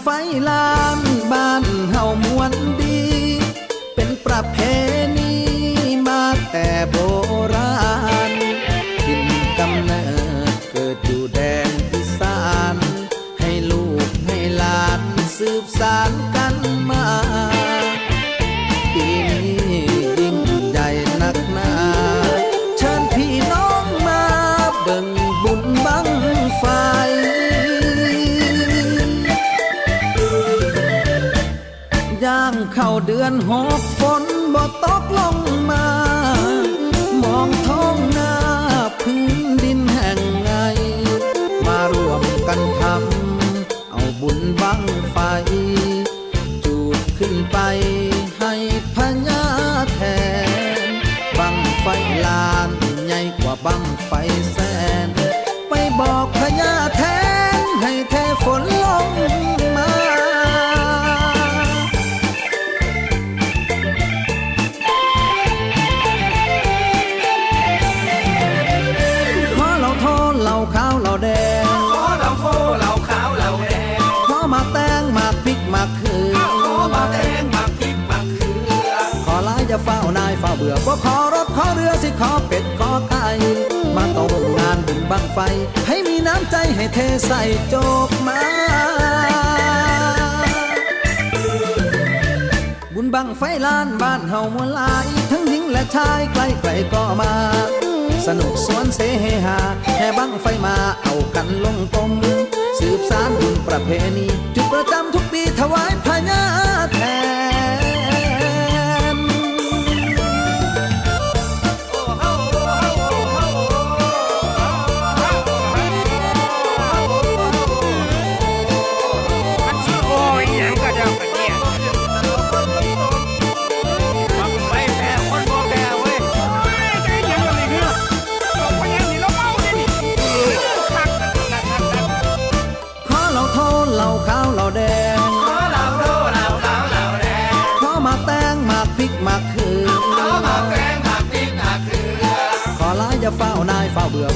ไฟลามบ้านเฮามวนดีเป็น เข้าเดือนหกฝนบ่ตกลงมา มองท้อง ขอเรือสิขอเป็ดขอไก่มาตรงงานบุญบังไฟ ให้มีน้ำใจให้เทใส่โจกมา บุญบังไฟลานบ้านเฮามวลาย ทั้งหญิงและชายใกล้ไกลก็มา สนุกสวนเสฮฮาแห่บังไฟมาเอากันลงตมสืบสานบุญประเพณี จุดประจำทุกปีถวายพญา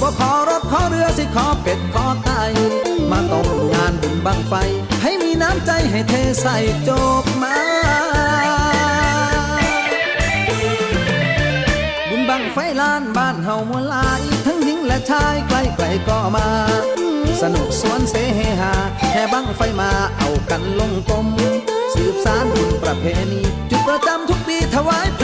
บ่ขอรถขอเรือสิขอเป็ดขอไก่มาตรงงานบุญบังไฟ ให้มีน้ำใจให้เทใส่จกมาบุญบังไฟลานบ้านเฮามวลาย ทั้งหญิงและชายใกล้ไกลก็มา สนุกสวนเสฮฮาแห่บังไฟมาเอากันลงตมสืบสานบุญประเพณี จุดประจำทุกปีถวายพญาแทน